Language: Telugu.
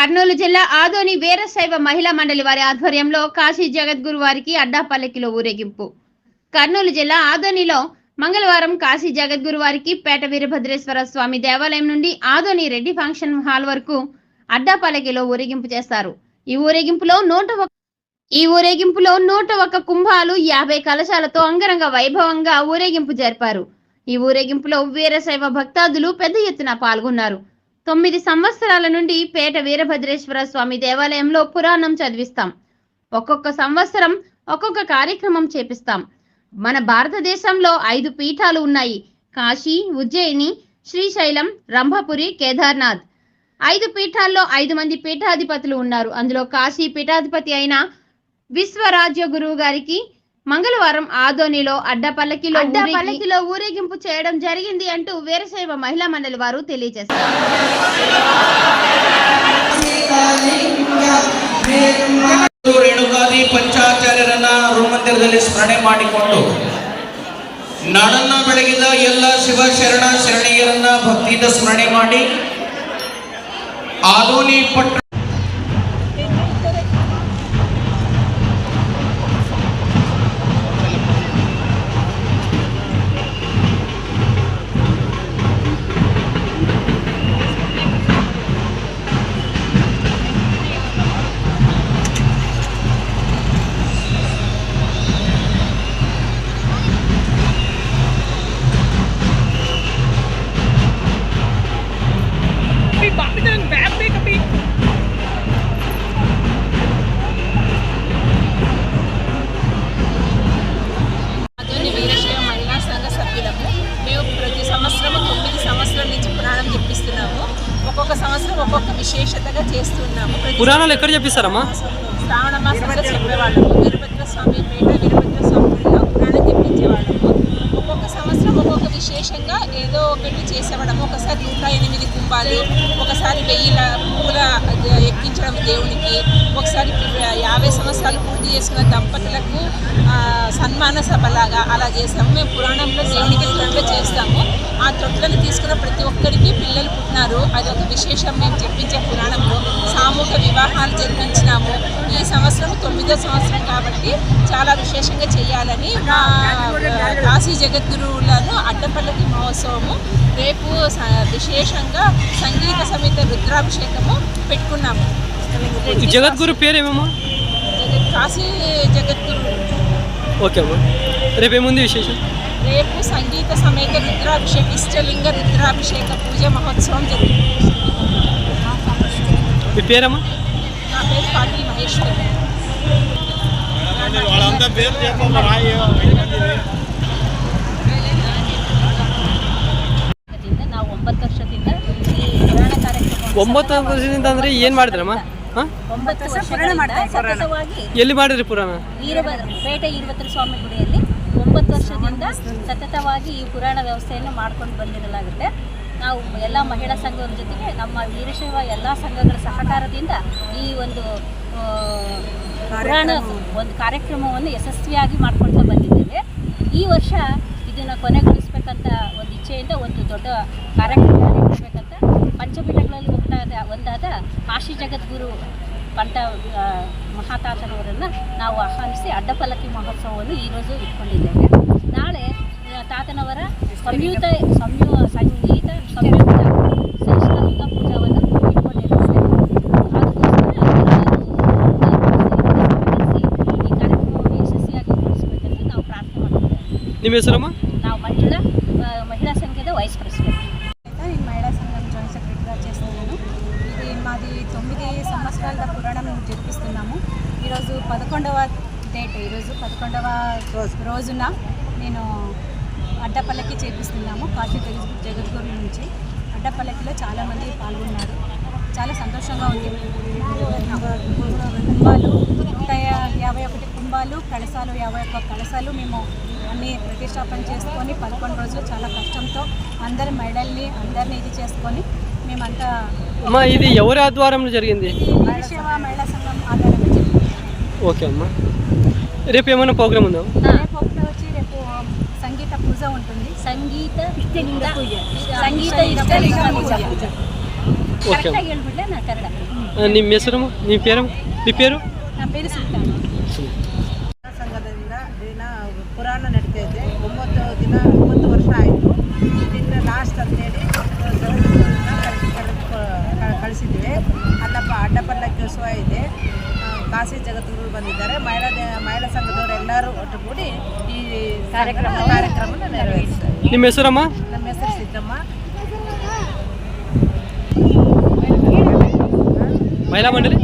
కర్నూలు జిల్లా ఆదోని వీరశైవ మహిళా మండలి వారి ఆధ్వర్యంలో కాశీ జగద్గురు వారికి అడ్డాపల్లకిలో ఊరేగింపు. కర్నూలు జిల్లా ఆదోనిలో మంగళవారం కాశీ జగద్గురు వారికి పేట వీరభద్రేశ్వర స్వామి దేవాలయం నుండి ఆదోని రెడ్డి ఫంక్షన్ హాల్ వరకు అడ్డాపల్లకిలో ఊరేగింపు చేస్తారు ఈ ఊరేగింపులో నూట ఈ ఊరేగింపులో నూట ఒక కుంభాలు యాభై కలశాలతో అంగరంగ వైభవంగా ఊరేగింపు జరిపారు. ఈ ఊరేగింపులో వీరశైవ భక్తాదులు పెద్ద ఎత్తున పాల్గొన్నారు. తొమ్మిది సంవత్సరాల నుండి పేట వీరభద్రేశ్వర స్వామి దేవాలయంలో పురాణం చదివిస్తాం. ఒక్కొక్క సంవత్సరం ఒక్కొక్క కార్యక్రమం చేపిస్తాం. మన భారతదేశంలో ఐదు పీఠాలు ఉన్నాయి. కాశీ ఉజ్జయిని శ్రీశైలం రంభపురి కేదార్నాథ్. ఐదు పీఠాల్లో ఐదు మంది పీఠాధిపతులు ఉన్నారు. అందులో కాశీ పీఠాధిపతి అయిన విశ్వరాజ్య గురువు గారికి మంగళవారం ఆదోనిలో అడ్డపల్లకిలో అడ్డపల్లకిలో ఊరేగింపు చేయడం జరిగింది అంటూ వీరశైవ మహిళా మండలి వారు తెలియజేశారు ರೇಣುಕಾದಿ ಪಂಚಾಚಾರ್ಯರನ್ನ ಮಂದಿರದಲ್ಲಿ ಸ್ಮರಣೆ ಮಾಡಿಕೊಂಡು ನಾಡನ್ನ ಬೆಳಗಿದ ಎಲ್ಲ ಶಿವ ಶರಣ ಶರಣೀಯರನ್ನ ಭಕ್ತಿಯಿಂದ ಸ್ಮರಣೆ ಮಾಡಿ ಆದೋನಿ ಪಟ್ಟ పురాణాలు ఎక్కడ చెప్పిస్తారమ్మా? శ్రావణ మాసంలో చెప్పేవాళ్ళము వీరభద్ర స్వామి పేట వీరభద్ర స్వామి గుడిలో పురాణం చెప్పించేవాళ్ళము ఒక్కొక్క సంవత్సరం ఒక్కొక్క విశేషంగా ఏదో ఒకటి చేసేవాళ్ళము ఒకసారి నూట ఎనిమిది కుంభాలు ఒకసారి వెయ్యి పూల ఎక్కించడం దేవునికి ఒకసారి యాభై సంవత్సరాలు పూర్తి చేసుకున్న దంపతులకు సన్మాన సభలాగా అలా చేస్తాము. మేము పురాణంలో దేవునికి తొట్లు చేస్తాము. ఆ తొట్లను తీసుకున్న ప్రతి ఒక్కరికి పిల్లలు పుట్టినారు. అది ఒక విశేషం మేము చెప్పించే పురాణం. సామూహిక వివాహాలు జరిపించినాము. ఈ సంవత్సరం తొమ్మిదో సంవత్సరం కాబట్టి చాలా విశేషంగా చేయాలని మా కాశీ జగద్గురువులను అడ్డపల్లకి మహోత్సవము రేపు విశేషంగా సంగీత సమేత రుద్రాభిషేకము పెట్టుకున్నాము. జగద్గురు జగత్ కాశీ జగద్గురు. ఓకే రేపేముంది విశేషం? రేపు సంగీత సమేత రుద్రాభిషేక ఇష్టలింగ రుద్రాభిషేక పూజ మహోత్సవం జరుగుతుంది. మీ పేరమ్మా నా పేరు పాటిల్ మహేశ్వరి ದಿಂದ ನಾವು ಒಂಬತ್ತು ವರ್ಷದಿಂದ ಈ ಪುರಾಣ ಕಾರ್ಯಕ್ರಮ ಒಂಬತ್ತು ವರ್ಷದಿಂದ ಅಂದ್ರೆ ಏನು ಮಾಡಿದ್ರಮ್ಮ ಹಾಂ ಒಂಬತ್ತು ವರ್ಷಗಳಿಂದ ಸತತವಾಗಿ ಎಲ್ಲಿ ಮಾಡಿದ್ರಿ ಪುರಾಣ ವೀರಭದ್ರ ಪೇಟೆ ಈರಭದ್ರ ಸ್ವಾಮಿ ಗುಡಿಯಲ್ಲಿ ಒಂಬತ್ತು ವರ್ಷದಿಂದ ಸತತವಾಗಿ ಈ ಪುರಾಣ ವ್ಯವಸ್ಥೆಯನ್ನು ಮಾಡ್ಕೊಂಡು ಬಂದಿರಲಾಗುತ್ತೆ ನಾವು ಎಲ್ಲ ಮಹಿಳಾ ಸಂಘದ ಜೊತೆಗೆ ನಮ್ಮ ವೀರಶೈವ ಎಲ್ಲ ಸಂಘಗಳ ಸಹಕಾರದಿಂದ ಈ ಒಂದು ಪುರಾಣ ಒಂದು ಕಾರ್ಯಕ್ರಮವನ್ನು ಯಶಸ್ವಿಯಾಗಿ ಮಾಡ್ಕೊಳ್ತಾ ಬಂದಿದ್ದೇವೆ. ಈ ವರ್ಷ ಇದನ್ನು ಕೊನೆಗೊಳಿಸ್ಬೇಕಂತ ಒಂದು ಇಚ್ಛೆಯಿಂದ ಒಂದು ದೊಡ್ಡ ಕಾರ್ಯಕ್ರಮ ನಡೆಸಬೇಕಂತ ಪಂಚಪೀಠಗಳಲ್ಲಿ ಒಂದಾದ ಒಂದಾದ ಕಾಶಿ ಜಗದ್ಗುರು ಪಂಟ ಮಹಾತಾತನವರನ್ನು ನಾವು ಆಹ್ವಾನಿಸಿ ಅಡ್ಡಪಲ್ಲಕ್ಕಿ ಮಹೋತ್ಸವವನ್ನು ಈರೋಜು ಇಟ್ಕೊಂಡಿದ್ದೇವೆ. ನಾಳೆ ತಾತನವರ ಸಂಯುಕ್ತ ಸಂಯು ಸಂಗೀತ ಸಂಯುಕ್ತ ಸಂಸ್ಕೃತ ಪೂಜಾವನ್ನು ಇಟ್ಕೊಂಡಿದ್ದೇವೆ ಅದಕ್ಕೋಸ್ಕರ ಈ ಕಾರ್ಯಕ್ರಮವನ್ನು ಯಶಸ್ವಿಯಾಗಿ ಮುಗಿಸಬೇಕೆಂದು ನಾವು ಪ್ರಾರ್ಥನೆ ಮಾಡ್ತಿದ್ದೇವೆ ನಿಮ್ಮ ಹೆಸರಮ್ಮ ನಾವು ಮಂಜುಳ ಆ, ಮಹಿಳಾ ಸಂಘದ ವೈಸ್ ಪ್ರೆಸಿಡೆಂಟ್ నేను మహిళా సంఘం జాయింట్ సెక్రటరీగా చేస్తున్నాను ఇది మాది తొమ్మిది సంవత్సరాల పురాణం మేము జరిపిస్తున్నాము ఈరోజు పదకొండవ డేట్ ఈరోజు పదకొండవ రోజున నేను అడ్డపల్లకి చేపిస్తున్నాము. కాశీ జగద్ జగద్గురు నుంచి అడ్డపల్లకిలో చాలామంది పాల్గొన్నారు. చాలా సంతోషంగా ఉంది. కుంభాలు నూట యాభై ఒకటి కుంభాలు కలశాలు యాభై ఒక్క కలశాలు మేము అన్ని ప్రతిష్టాపన చేసుకొని పదకొండు రోజులు చాలా కష్టంతో అందరి మహిళల్ని అందరినీ ఇది చేసుకొని మేమంతా అమ్మా ఇది ఎవరి ఆధ్వర్యంలో జరిగింది? మహిళా సంఘం ఆధారంగా జరిగింది. ఓకే అమ్మా. రేపు ఏమైనా ప్రోగ్రామ్ ఉందా? సంగీత పూజ ఉంటుంది ಸಂಗೀತ ಇಷ್ಟಲಿಂಗ ಪೂಜೆ ಸಂಗೀತ ಇಷ್ಟಲಿಂಗ ಪೂಜೆ ಓಕೆ ಕರೆಕ್ಟಾಗಿ ಹೇಳ್ಬಿಡ್ಲೆ ನಾ ಕನ್ನಡ ನಿಮ್ಮ ಹೆಸರು ನಿಮ್ಮ ಪೇರು మీ పేరు నా పేరు సుల్తాన్ ಸಂಘದಿಂದ ದಿನ ಪುರಾಣ ನಡೀತಾ ಇದೆ ಒಂಬತ್ತು ದಿನ ಒಂಬತ್ತು ವರ್ಷ ಆಯಿತು ಇದನ್ನ ಲಾಸ್ಟ್ ಅಂತೇಳಿ ಜಗದ್ಗುರುನ ಕಳ್- ಕಳ್- ಕಳಿಸಿದ್ವಿ ಅಲ್ಲಪ್ಪ ಅಡ್ಡಪಲ್ಲಕ್ಕಿ ಉತ್ಸವ ಇದೆ ಆ, ಕಾಶಿ ಜಗದ್ಗುರು ಬಂದಿದ್ದಾರೆ ಮಹಿಳಾ ದೇ- ಮಹಿಳಾ ಸಂಘದವರು ಎಲ್ಲರೂ ಒಟ್ಟುಗೂಡಿ ಈ ಕಾರ್ಯಕ್ರಮ ಕಾರ್ಯಕ್ರಮನ ನೆರವೇರಿಸ್ತಾರೆ ನಿಮ್ಮ ಹೆಸರಮ್ಮ? ನಮ್ಮ ಹೆಸರು ಸಿದ್ದಮ್ಮ. ಮಹಿಳಾ ಮಂಡಳಿ?